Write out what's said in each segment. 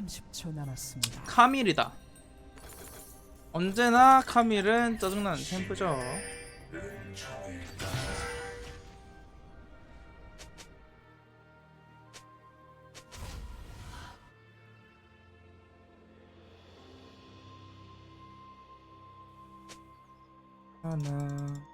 30초 남았습니다. 카밀이다. 언제나 카밀은 짜증나는 템프죠. 하나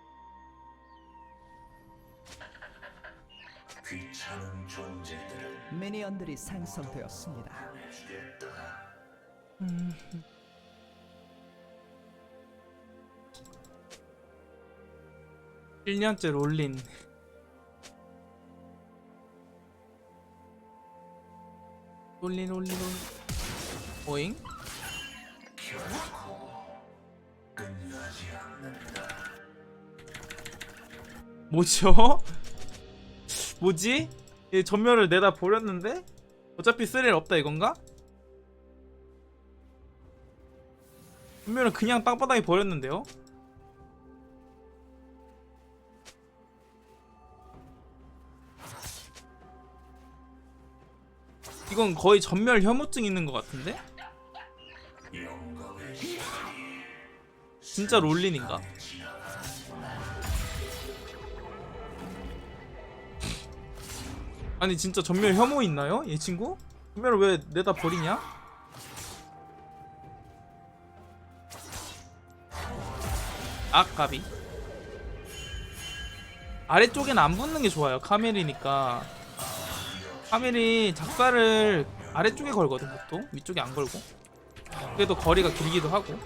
미니언들이 생성되었습니다. 주겠다. 1년째 롤린 롤린 롤린 롤린 오잉? 뭐죠? 뭐지? 얘 전멸을 내다 버렸는데? 어차피 쓸 일 없다 이건가? 전멸은 그냥 땅바닥에 버렸는데요? 이건 거의 전멸 혐오증 있는 것 같은데? 진짜 롤린인가? 아니 진짜 전멸 혐오 있나요? 얘 친구? 전멸을 왜 내다 버리냐? 아까비 아래쪽엔 안 붙는 게 좋아요 카멜이니까 카멜이 작사를 아래쪽에 걸거든 보통 위쪽에 안 걸고 그래도 거리가 길기도 하고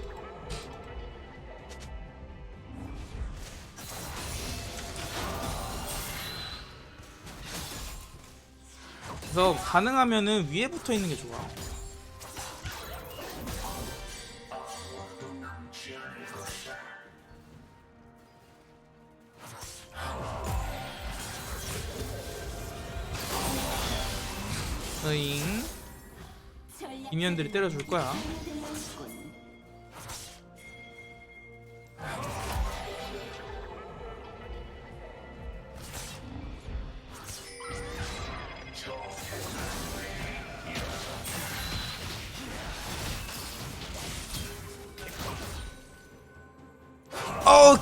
그래서 가능하면은 위에 붙어 있는 게 좋아. 으잉 미니언들이 때려줄 거야.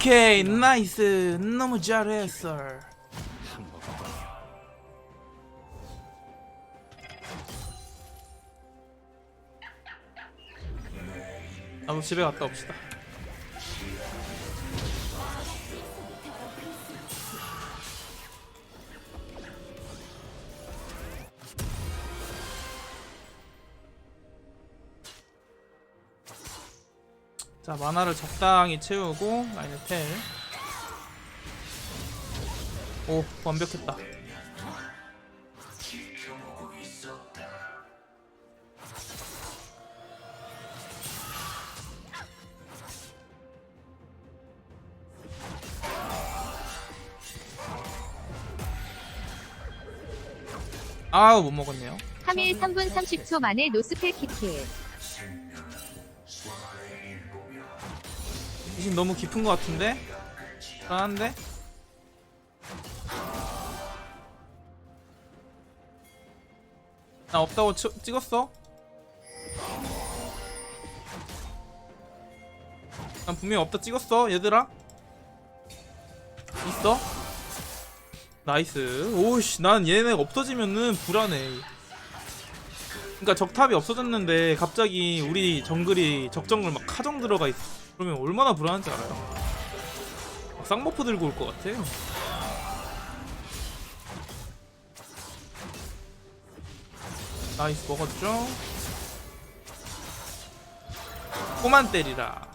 오케이 나이스 너무 잘했어. 나도 집에 갔다 옵시다 자 만화를 적당히 채우고 라인을 텔. 오 완벽했다. 아우 못 먹었네요. 3일 3분 30초 만에 노스펠 키킬. 지금 너무 깊은 것 같은데? 불안한데? 나 없다고 치, 찍었어? 난 분명히 없다 찍었어 얘들아 있어? 나이스 오씨 난 얘네 없어지면은 불안해 그니까 적탑이 없어졌는데 갑자기 우리 정글이 적정글 막 카정 들어가 있어 그러면 얼마나 불안한지 알아요? 막 쌍버프 들고 올 것 같아 나이스 먹었죠? 꼬만 때리라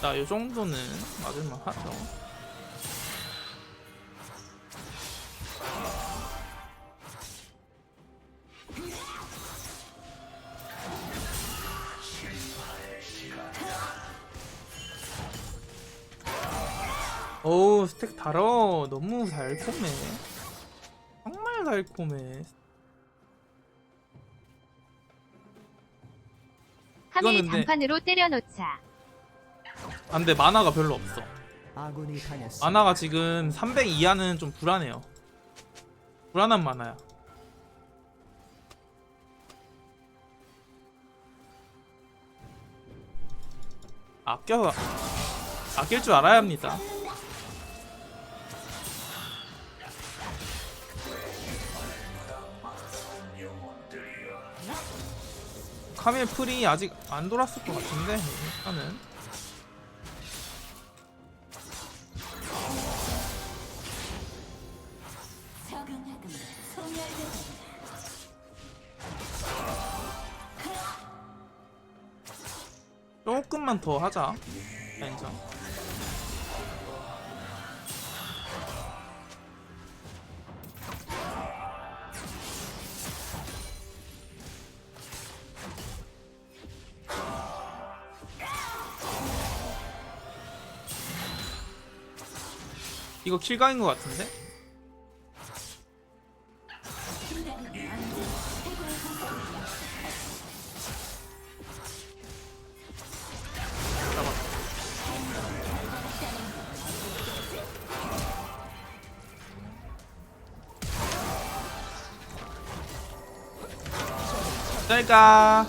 자, 요 정도는 맞을만 하죠. 어우, 스택 달어. 너무 달콤해. 정말 달콤해. 이건 3일 근데- 단판으로 때려놓자. 안돼 만화가 별로 없어. 만화가 지금 300 이하는 좀 불안해요. 불안한 만화야. 아껴 아낄 줄 알아야 합니다. 카멜 풀이 아직 안 돌았을 것 같은데 일단은 조금만 더 하자 라인전 이거 킬각인 것 같은데? 짤까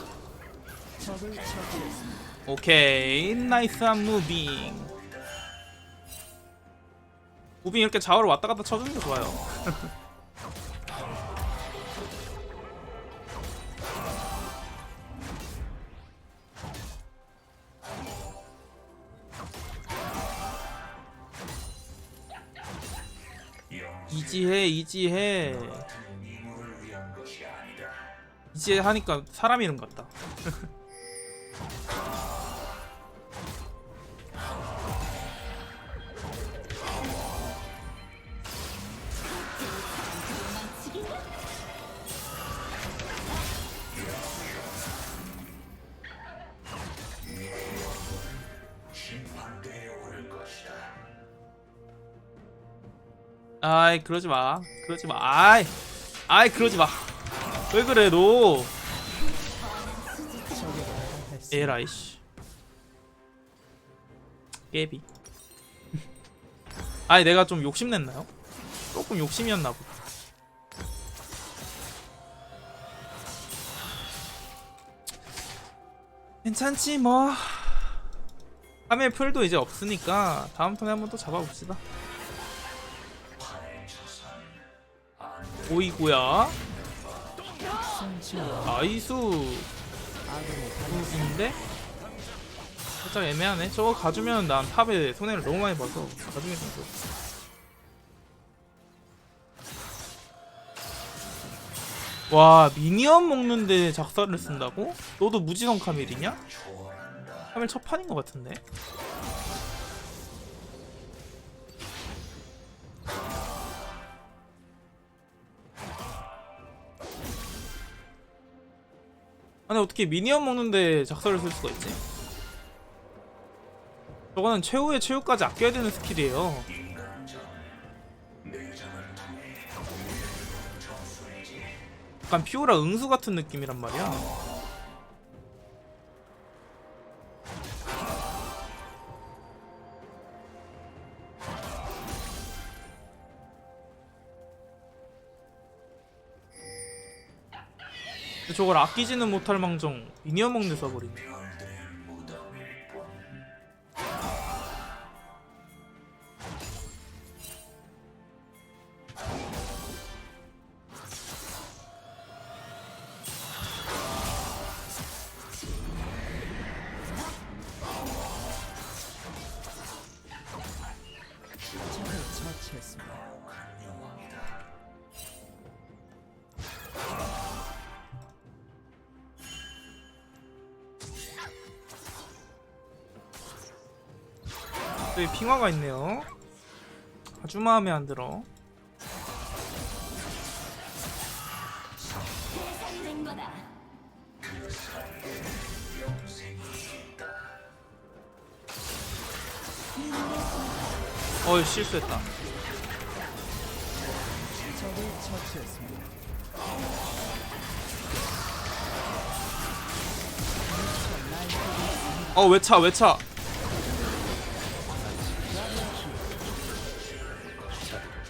처치했습니다. 오케이. 나이스한 무빙. 무빙 이렇게 좌우로 왔다 갔다 쳐주는 게 좋아요. 이지해 이지해 이지해 하니까 사람 이름 같다. 아이 그러지 마. 그러지 마. 아이 아이 그러지 마 왜 그래 너 적에게 당했습니다. 에라이 씨. 깨비. 아이 내가 좀 욕심냈나요? 조금 욕심이었나 보다. 괜찮지 뭐. 카멜 풀도 이제 없으니까 다음 턴에 한번 또 잡아봅시다. 오이구야 아군이 당했습니다. 인데 살짝 애매하네. 저거 가주면 난 탑에 손해를 너무 많이 봐서 가주면 좀 좋. 와 미니언 먹는데 작사를 쓴다고? 너도 무지성 카밀이냐? 카밀 첫 판인 것 같은데. 아니 어떻게 미니언 먹는데 작사를 쓸 수가 있지? 저거는 최후의 최후까지 아껴야 되는 스킬이에요. 약간 피오라 응수 같은 느낌이란 말이야. 저걸 아끼지는 못할 망정 미니언 먹는 데 써버리네. 여기 핑화가 있네요. 아주 마음에 안 들어. 어이 실수했다. 적을 처치했습니다. 미쳐 날뛰는 어, 왜 차, 왜 차?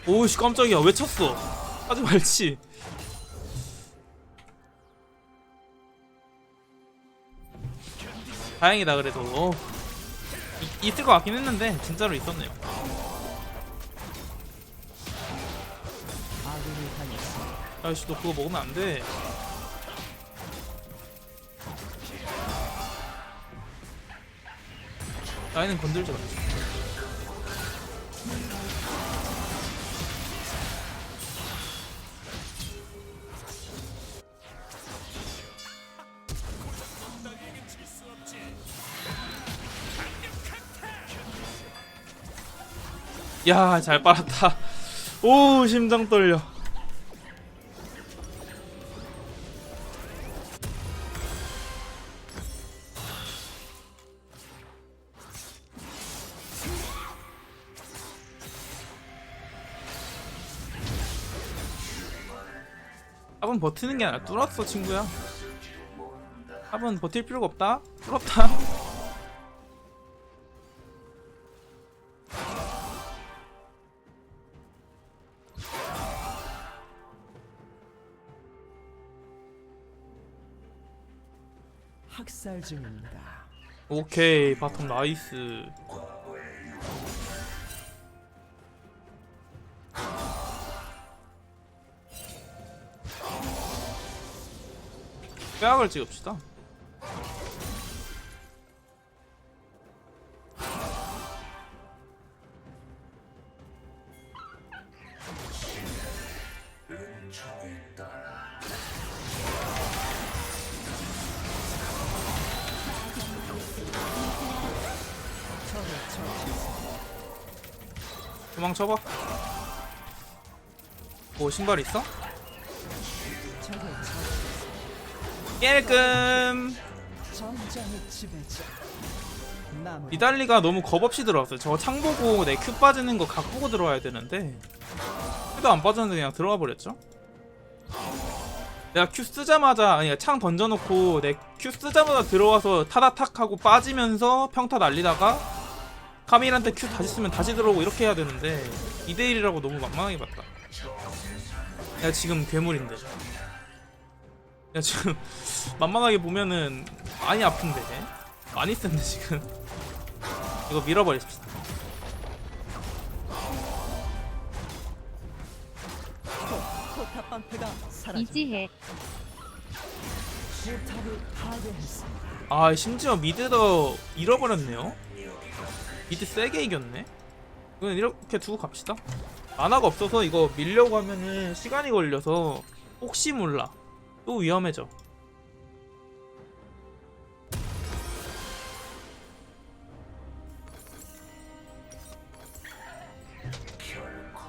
오씨, 깜짝이야. 왜 쳤어? 하지 말지. 다행이다, 그래도. 어. 이- 있을 것 같긴 했는데, 진짜로 있었네요. 아이씨, 너 그거 먹으면 안 돼. 나이는 건들지 마. 야, 잘 빨았다. 오, 심장 떨려. 합은 버티는 게 아니라 뚫었어 친구야 합은 버틸 필요가 없다 뚫었다 학살 중입니다. 오케이 바텀 나이스 빼악을 찍읍시다 은총에 따라 도망쳐봐. 오 신발 있어? 깨끔. 니달리가 너무 겁없이 들어왔어요. 저거 창 보고 내 큐 빠지는 거 각 보고 들어와야 되는데. 큐도 안 빠졌는데 그냥 들어가 버렸죠? 내가 큐 쓰자마자 아니 창 던져놓고 내 큐 쓰자마자 들어와서 타다탁 하고 빠지면서 평타 날리다가 카밀한테 큐 다시 쓰면 다시 들어오고 이렇게 해야 되는데 2대1이라고 너무 만만하게 봤다. 내가 지금 괴물인데. 내가 지금 만만하게 보면은 많이 아픈데. 많이 센데 지금. 이거 밀어버리십시다. 파괴했습니다. 아 심지어 미드도 잃어버렸네요 미드 세게 이겼네? 이건 이렇게 두고 갑시다. 만화가 없어서 이거 밀려고 하면은 시간이 걸려서 혹시 몰라. 또 위험해져.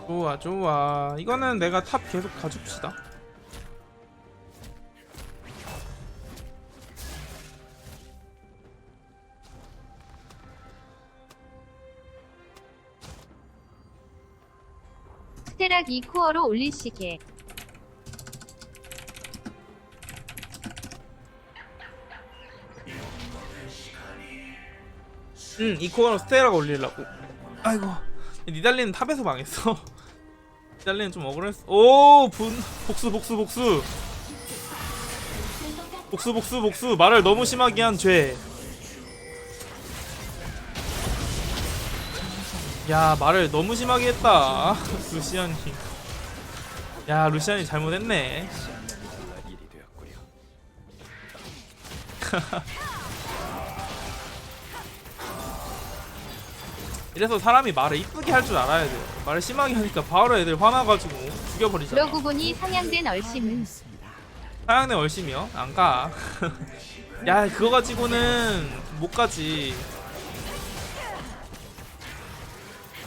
좋아 좋아. 이거는 내가 탑 계속 가줍시다 스테락 2코어로 올리시게 응, 이 코어로 스테라가 올리려고. 아이고, 니달리는 탑에서 망했어. 니달리는 좀 억울했어. 오, 분, 복수, 복수, 복수. 복수, 복수, 복수. 말을 너무 심하게 한 죄. 야, 말을 너무 심하게 했다. 루시안이. 야, 루시안이 잘못했네. 이래서 사람이 말을 이쁘게 할 줄 알아야 돼요. 말을 심하게 하니까 바로 애들 화나가지고 죽여버리잖아. 그러고 보니 상향된 얼씨문. 사양내 얼심이요? 안 가. 야, 그거 가지고는 못 가지.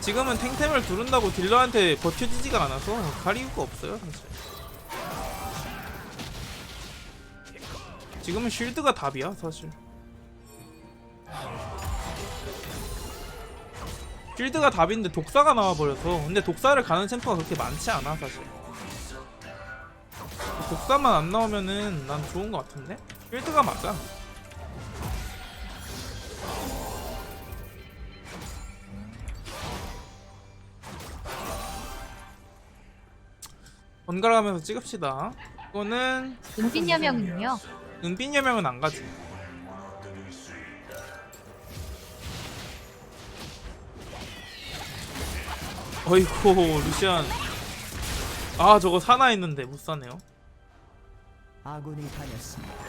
지금은 탱템을 두른다고 딜러한테 버텨지지가 않아서 갈 이유가 없어요, 사실. 지금은 쉴드가 답이야, 사실. 쉴드가 답인데 독사가 나와버려서 근데 독사를 가는 챔프가 그렇게 많지 않아 사실 독사만 안 나오면은 난 좋은 것 같은데? 필드가 맞아 번갈아 가면서 찍읍시다. 이거는 은빛 여명은요. 은빛 여명은 안 가지. 어이구 루시안. 아 저거 사나 있는데 못 사네요. 아군이 당했습니다.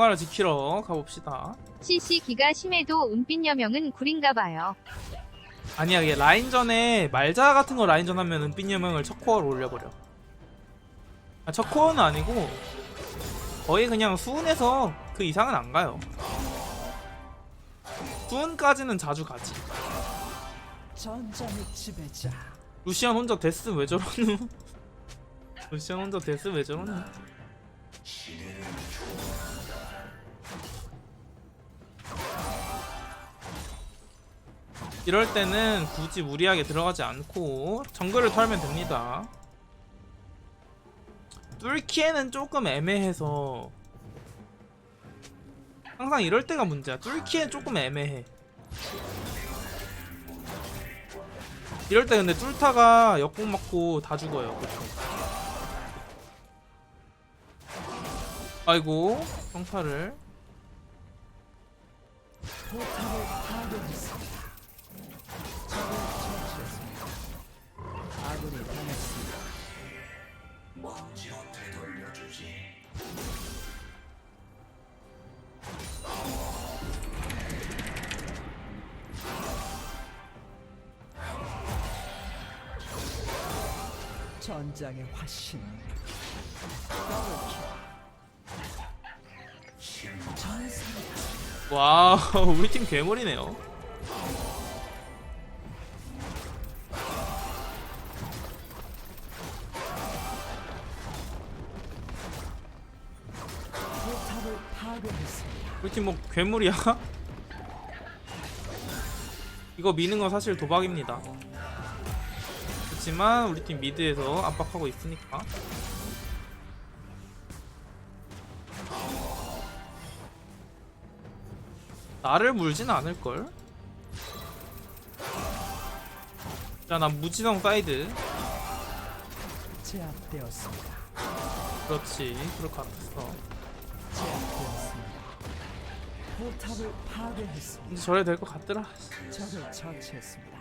핑화를 지키러 가봅시다. CC기가 심해도 은빛 여명은 구린가 봐요. 아니야 이게 라인전에 말자 같은 거 라인전 하면 은빛 여명을 첫 코어로 올려버려. 아, 첫 코어는 아니고 거의 그냥 수은에서 그 이상은 안 가요. 수은까지는 자주 가지. 전장의 지배자. 루시안 혼자 데스 왜 저러누? 루시안 혼자 데스 왜 저러누? 이럴 때는 굳이 무리하게 들어가지 않고 정글을 털면 됩니다. 뚫기에는 조금 애매해서 항상 이럴 때가 문제야. 뚫기엔 조금 애매해. 이럴 때 근데 뚫타가 역공 맞고 다 죽어요. 아이고 평타를 먼지 어떻게 돌려주지? 전장의 화신. 더블킬. 전사다. 와 우리 팀 괴물이네요. 팀뭐 괴물이야? 이거 미는 건 사실 도박입니다. 그렇지만 우리 팀 미드에서 압박하고 있으니까. 나를 물진 않을걸? 자, 난 무지성 사이드. 제압되었습니다. 그렇지. 그럴 것 같았어. 포탑을 파괴했습니다. 저래 될 것 같더라. 적을 처치했습니다.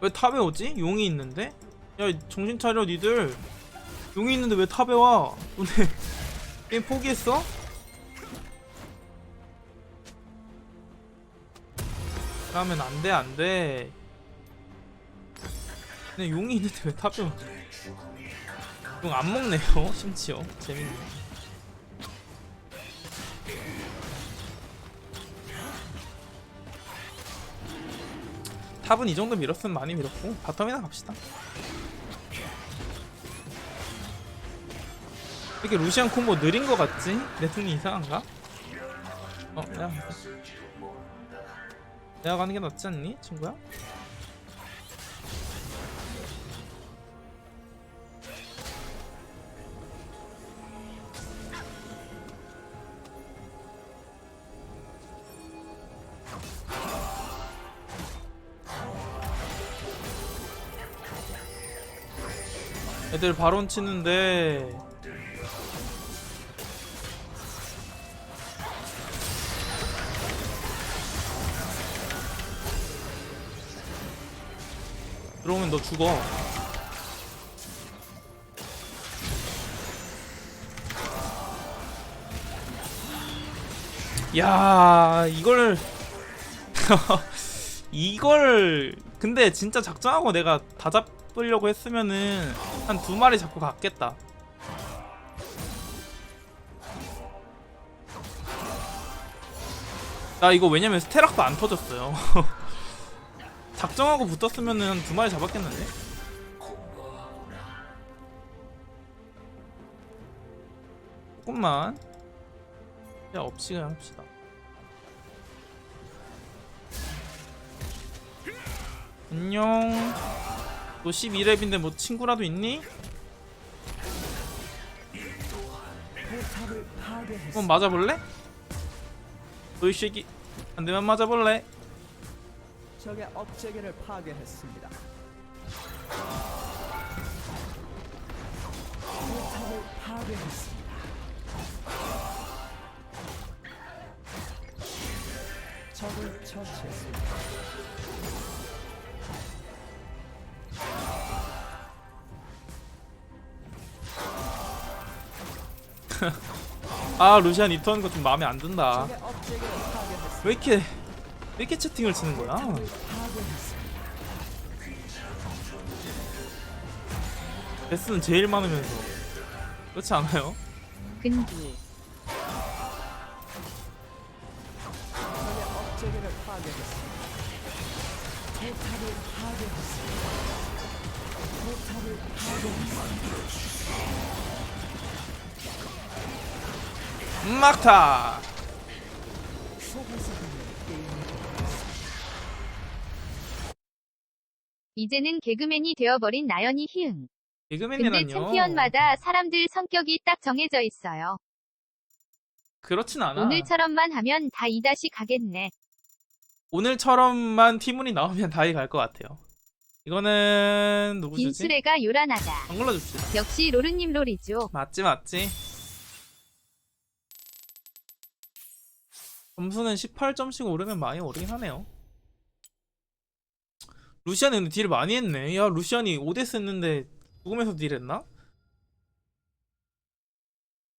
왜 탑에 오지? 용이 있는데? 야 정신 차려 니들 용이 있는데 왜 탑에 와? 오늘 게임 포기했어? 그러면 안돼 안돼 근데 용이 있는데 왜 탑에 와? 용안 먹네요 심지어 재밌네 탑은 이 정도 밀었으면 많이 밀었고 바텀이나 갑시다 이렇게 루시안 콤보 느린 거 같지? 내 눈이 이상한가? 어 내가. 내가 가는 게 낫지 않니 친구야? 애들 바론 치는데. 들어오면 너 죽어. 야 이걸. 이걸. 근데 진짜 작정하고 내가 다 잡 으려고 했으면은 한 두 마리 잡고 갔겠다. 나 이거 왜냐면 스테락도 안 터졌어요. 작정하고 붙었으면은 한 두 마리 잡았겠는데? 조금만 야 없이 그냥 합시다 안녕 너 12렙인데 뭐 친구라도 있니? 한번 맞아볼래? 너 이 새끼 안 되면 맞아볼래? 적의 업체계를 파괴했습니다. 포탑을 파괴했습니다. 적을 처치했습니다. 아 루시안 리턴 거좀 마음에 안 든다. 왜 이렇게 왜 이렇게 채팅을 치는 거야? 베스는 제일 많으면서 그렇지 않아요? 근기. 막타 이제는 개그맨이 되어버린 나연이 희응. 근데 개그맨이라뇨 챔피언마다 사람들 성격이 딱 정해져 있어요. 그렇진 않아 오늘처럼만 하면 다 이다시 가겠네. 오늘처럼만 티문이 나오면 다이 갈 것 같아요 이거는 누구 주지? 빈수레가 요란하다. 정글러 줍시다 역시 로르님 롤이죠. 맞지 맞지 점수는 18점씩 오르면 많이 오르긴 하네요 루시안이 근데 딜 많이 했네 야 루시안이 5데스 했는데 죽음에서 딜 했나?